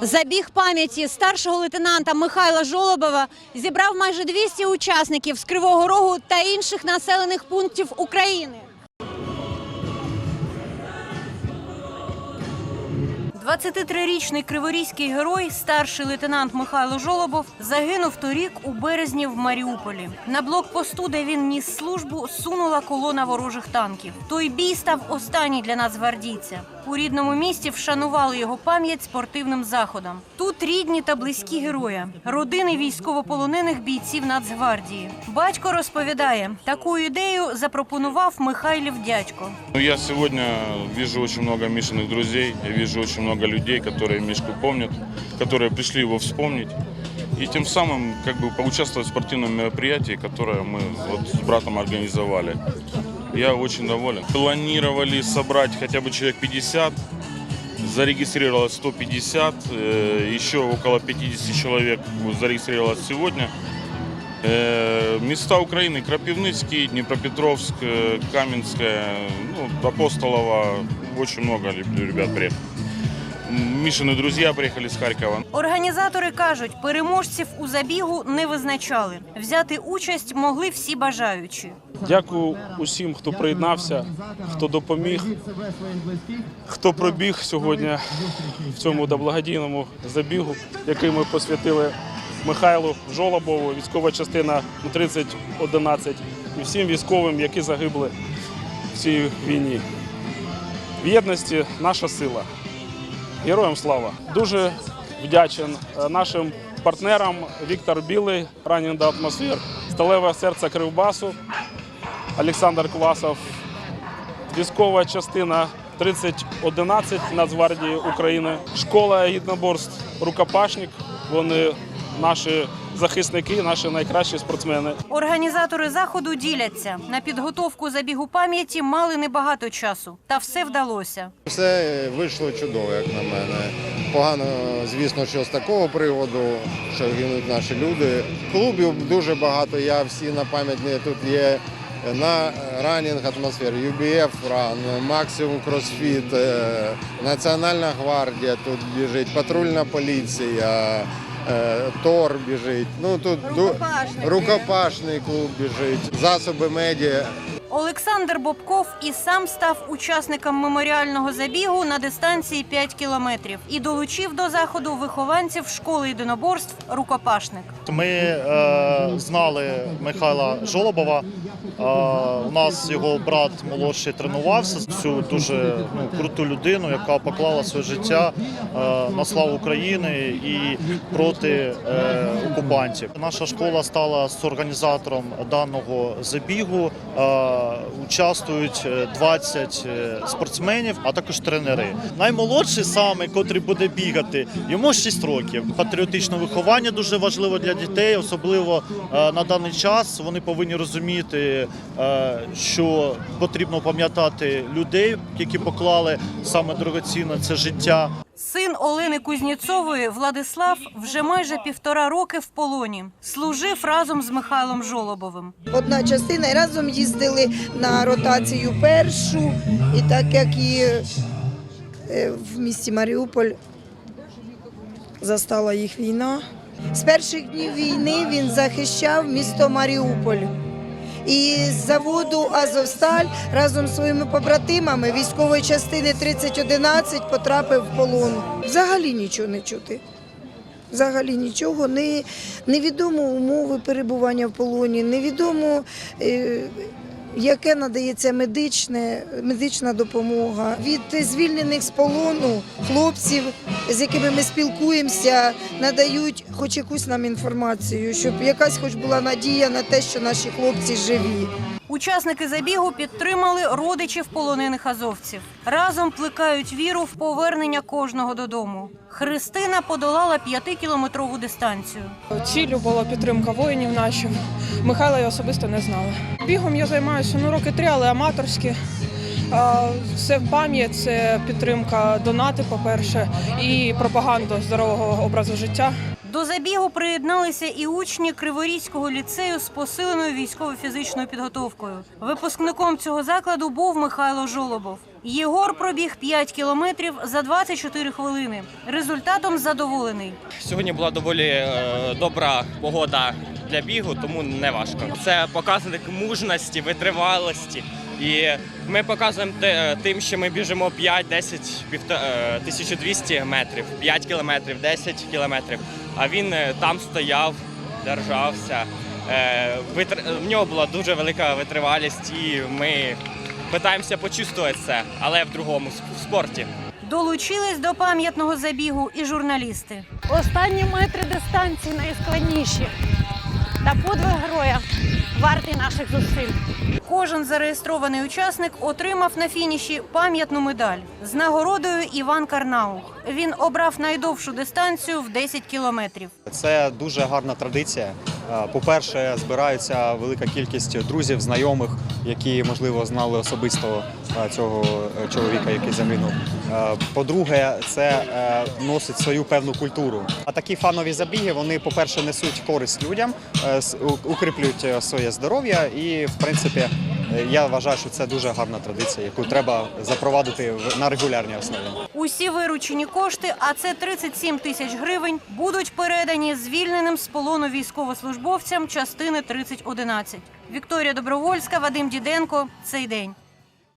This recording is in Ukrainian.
Забіг пам'яті старшого лейтенанта Михайла Жолобова зібрав майже 200 учасників з Кривого Рогу та інших населених пунктів України. 23-річний криворізький герой, старший лейтенант Михайло Жолобов, загинув торік у березні в Маріуполі. На блокпосту, де він ніс службу, сунула колона ворожих танків. Той бій став останній для нацгвардійця У рідному місті вшанували його пам'ять спортивним заходом. Тут рідні та близькі героя, родини військовополонених бійців Нацгвардії. Батько розповідає, таку ідею запропонував Михайлів дядько. Ну, я сегодня вижу очень много Мишиных друзей, я вижу очень много людей, которые Мишку помнят, которые пришли его вспомнить. И тем самым как бы поучаствовать в спортивном мероприятии, которое мы вот с братом организовали. Я очень доволен. Планировали собрать хотя бы человек 50, зарегистрировалось 150, э, еще около 50 человек зарегистрировалось сегодня. Э, Места Украины Крапивницкий, Днепропетровск, э, Каменская, ну, Апостолова, очень много реб- ребят приехало. М, Мишины друзья приехали с Харькова. Організатори кажуть, переможців у забігу не визначали. Взяти участь могли всі бажаючі. Дякую усім, хто приєднався, хто допоміг, хто пробіг сьогодні в цьому да, благодійному забігу, який ми посвятили Михайлу Жолобову, військова частина 3011 і всім військовим, які загибли в цій війні. В єдності наша сила. Героям слава! Дуже вдячен е, нашим партнерам Віктор Білий, the Atmosphere, Сталеве серце Кривбасу, Олександр Квасов, військова частина 3011 Нацгвардії України, школа єдноборств Рукопашник. Вони наші захисники, наші найкращі спортсмени. Організатори заходу діляться на підготовку забігу пам'яті мали небагато часу, та все вдалося. Все вийшло чудово, як на мене. Погано, звісно, що з такого приводу, що гинуть наші люди. Клубів дуже багато. Я всі на пам'ятні тут є на ранінг атмосфер, UBF ран, максимум кросфіт, е, Національна гвардія тут біжить, патрульна поліція. е, Тор біжить. Ну тут рукопашний клуб біжить, засоби медіа. Олександр Бобков і сам став учасником меморіального забігу на дистанції 5 кілометрів і долучив до заходу вихованців школи єдиноборств рукопашник. Ми е, знали Михайла Жолобова. Е, у нас його брат молодший тренувався. Цю дуже ну, круту людину, яка поклала своє життя е, на славу України і проти е, окупантів. Наша школа стала організатором даного забігу. Е, участвують е, 20 е, спортсменів, а також тренери. Наймолодший саме, котрий буде бігати, йому 6 років. Патріотичне виховання дуже важливо для дітей, особливо е, на даний час. Вони повинні розуміти, е, що потрібно пам'ятати людей, які поклали саме дорогоцінне це життя. Син Олени Кузнєцової Владислав вже майже півтора роки в полоні. Служив разом з Михайлом Жолобовим. одна частина і разом їздили на ротацію першу. І так як і е, в місті Маріуполь застала їх війна. З перших днів війни він захищав місто Маріуполь. І з заводу Азовсталь разом з своїми побратимами військової частини 3011 потрапив в полон. Взагалі нічого не чути. Взагалі нічого, не, невідомо умови перебування в полоні, невідомо, е, яке надається медичне, медична допомога. Від звільнених з полону хлопців, з якими ми спілкуємося, надають хоч якусь нам інформацію, щоб якась хоч була надія на те, що наші хлопці живі. Учасники забігу підтримали родичів полонених азовців. Разом плекають віру в повернення кожного додому. Христина подолала п'ятикілометрову дистанцію. Ціллю була підтримка воїнів наших. Михайла я особисто не знала. Бігом я займаюся ну, роки три, але аматорські. Це в пам'ять, це підтримка донати, по-перше, і пропаганда здорового образу життя. До забігу приєдналися і учні Криворізького ліцею з посиленою військово-фізичною підготовкою. Випускником цього закладу був Михайло Жолобов. Єгор пробіг 5 кілометрів за 24 хвилини. Результатом задоволений. Сьогодні була доволі е, добра погода для бігу, тому не важко. Це показник мужності, витривалості. І ми показуємо тим, що ми біжимо 5, 10, півто- е, 1200 метрів, 5 кілометрів, 10 кілометрів. А він е, там стояв, держався. Е, витр- В нього була дуже велика витривалість, і ми питаємося почувствувати це, але в другому в спорті. Долучились до пам'ятного забігу і журналісти. Останні метри дистанції найскладніші. Та подвиг героя вартий наших зусиль. Кожен зареєстрований учасник отримав на фініші пам'ятну медаль з нагородою Іван Карнаух. Він обрав найдовшу дистанцію в 10 кілометрів. Це дуже гарна традиція. Е, По-перше, збирається велика кількість друзів, знайомих, які можливо знали особисто е, цього е, чоловіка, який загинув. По-друге, це носить свою певну культуру. А такі фанові забіги вони, по-перше, несуть користь людям, укріплюють своє здоров'я. І, в принципі, я вважаю, що це дуже гарна традиція, яку треба запровадити на регулярній основі. Усі виручені кошти, а це 37 тисяч гривень, будуть передані звільненим з полону військовослужбовцям частини 3011. Вікторія Добровольська, Вадим Діденко. Цей день.